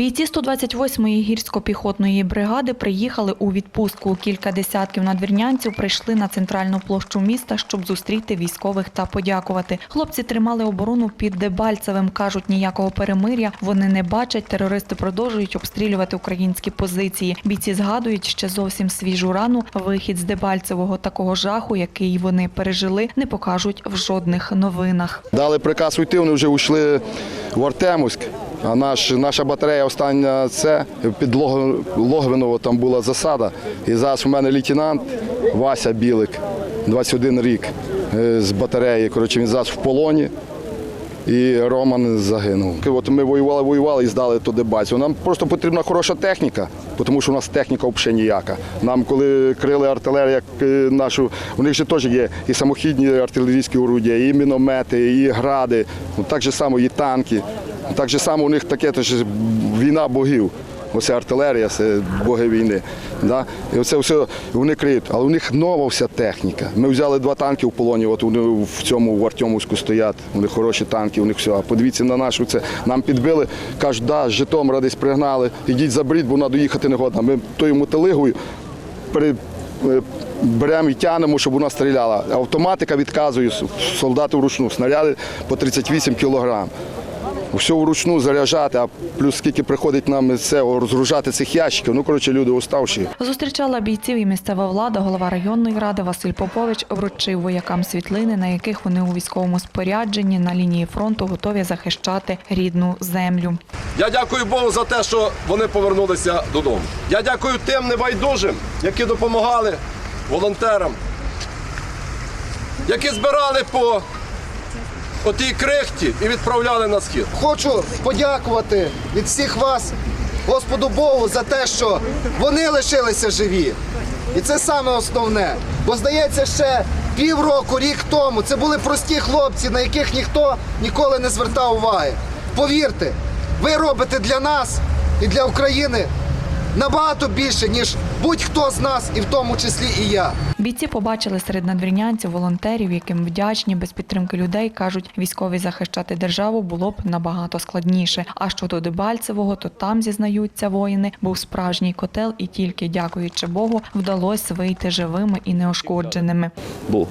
Бійці 128-ї гірсько-піхотної бригади приїхали у відпустку. Кілька десятків надвірнянців прийшли на центральну площу міста, щоб зустріти військових та подякувати. Хлопці тримали оборону під Дебальцевим. кажуть, ніякого перемир'я вони не бачать. Терористи продовжують обстрілювати українські позиції. Бійці згадують ще зовсім свіжу рану. Вихід з Дебальцевого такого жаху, який вони пережили, не покажуть в жодних новинах. Дали приказ уйти, вони вже йшли в Артемовськ. А наш, наша батарея остання це під Лог- Логвиново там була засада. І зараз у мене лейтенант Вася Білик, 21 рік е, з батареї. Коротше, він зараз в полоні. І Роман загинув. От ми воювали, воювали і здали туди базу. Нам просто потрібна хороша техніка, тому що у нас техніка взагалі ніяка. Нам, коли крили артилерію, е, нашу, у них же теж є і самохідні артилерійські орудія, і міномети, і гради, ну, так же само і танки. Так же само у них таке то війна богів. Оце артилерія, це боги війни. Да? І оце все вони криють. Але у них нова вся техніка. Ми взяли два танки в полоні, от вони в цьому в Артемовську стоять. Них хороші танки, у них все. А подивіться на нашу це. Нам підбили, кажуть, да, з Житомира десь пригнали, ідіть заберіть, бо треба доїхати не годна. Ми тою мотилигою пере- е, беремо і тянемо, щоб вона стріляла. Автоматика відказує, солдати вручну, снаряди по 38 кілограм. Все вручну заряджати, а плюс скільки приходить нам це розгружати цих ящиків. Ну, коротше, люди уставші. Зустрічала бійців і місцева влада. Голова районної ради Василь Попович вручив воякам світлини, на яких вони у військовому спорядженні на лінії фронту готові захищати рідну землю. Я дякую Богу за те, що вони повернулися додому. Я дякую тим небайдужим, які допомагали волонтерам, які збирали по отій крихті і відправляли на схід. Хочу подякувати від всіх вас Господу Богу за те, що вони лишилися живі. І це саме основне. Бо здається, ще півроку, рік тому це були прості хлопці, на яких ніхто ніколи не звертав уваги. Повірте, ви робите для нас і для України набагато більше, ніж будь-хто з нас, і в тому числі і я. Бійці побачили серед надвірнянців волонтерів, яким вдячні без підтримки людей. кажуть, військові захищати державу було б набагато складніше. А щодо Дебальцевого, то там зізнаються воїни, був справжній котел, і тільки дякуючи Богу, вдалося вийти живими і неушкодженими. Був.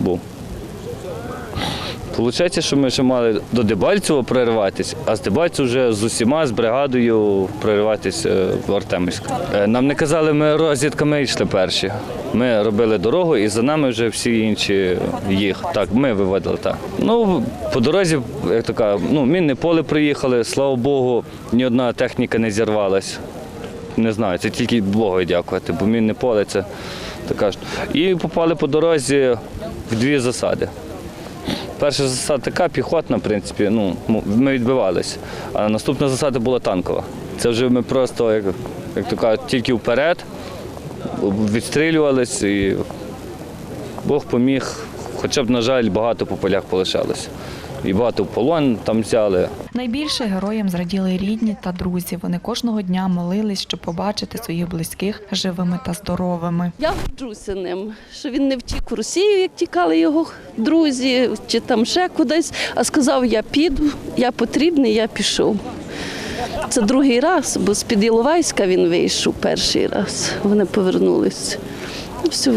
Був. Получається, що ми ще мали до Дебальцева прориватись, а з Дебальцева вже з усіма, з бригадою прориватись е, в Артемівськ. Е, Нам не казали, ми розвідками йшли перші. Ми робили дорогу і за нами вже всі інші їх. Так, ми виводили так. Ну, по дорозі, як така, ну, мінне поле приїхали, слава Богу, ні одна техніка не зірвалась. Не знаю, це тільки Богу дякувати, бо мінне поле це така ж. І попали по дорозі в дві засади. Перша засада така піхотна, в принципі, ну, ми відбивалися. А наступна засада була танкова. Це вже ми просто, як, як то кажуть, тільки вперед відстрілювались і Бог поміг. Хоча б, на жаль, багато по полях полишалося. І багато в полон там взяли. Найбільше героям зраділи рідні та друзі. Вони кожного дня молились, щоб побачити своїх близьких живими та здоровими. Я горджуся ним, що він не втік у Росію, як тікали його друзі, чи там ще кудись, а сказав, я піду, я потрібний, я пішов. Це другий раз, бо з-під Іловайська він вийшов перший раз. Вони повернулися. Ну, Все,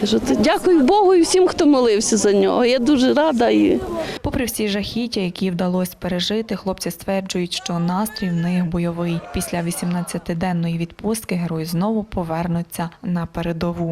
кажу, дякую Богу і всім, хто молився за нього. Я дуже рада. І... Попри всі жахіття, які вдалося пережити, хлопці стверджують, що настрій в них бойовий. Після 18-денної відпустки герої знову повернуться на передову.